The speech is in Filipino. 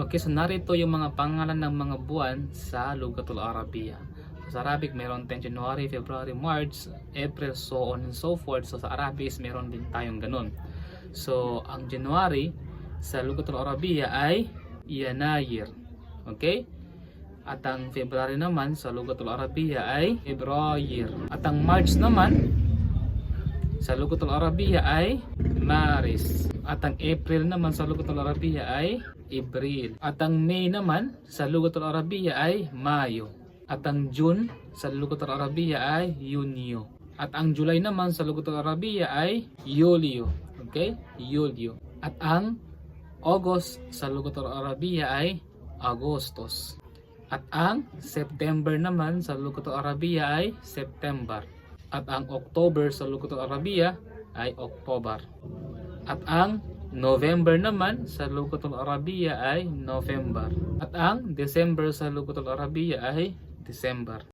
Okay, so narito yung mga pangalan ng mga buwan sa Lugatul Arabiya. Sa Arabic, meron tayong January, February, March, April, so on and so forth. So sa Arabic, meron din tayong ganun. So, ang January sa Lugatul Arabiya ay Yanayir. Okay? At ang February naman sa Lugatul Arabiya ay February. At ang March naman sa Lugatul Arabiya ay Maris. At ang April naman sa Lugatul Arabiya ay Abril. At ang May naman sa Lugatul Arabiya ay Mayo. At ang June sa Lugatul Arabiya ay Yunyo. At ang July naman sa Lugatul Arabiya ay Yulyo. Okay? Yulyo. At ang August sa Lugatul Arabiya ay Agostos. At ang September naman sa Lugatul Arabiya ay September. At ang October sa Lugatul Arabiya ay October. At ang November naman sa Lugatul Arabiya ay November. At ang December sa Lugatul Arabiya ay December.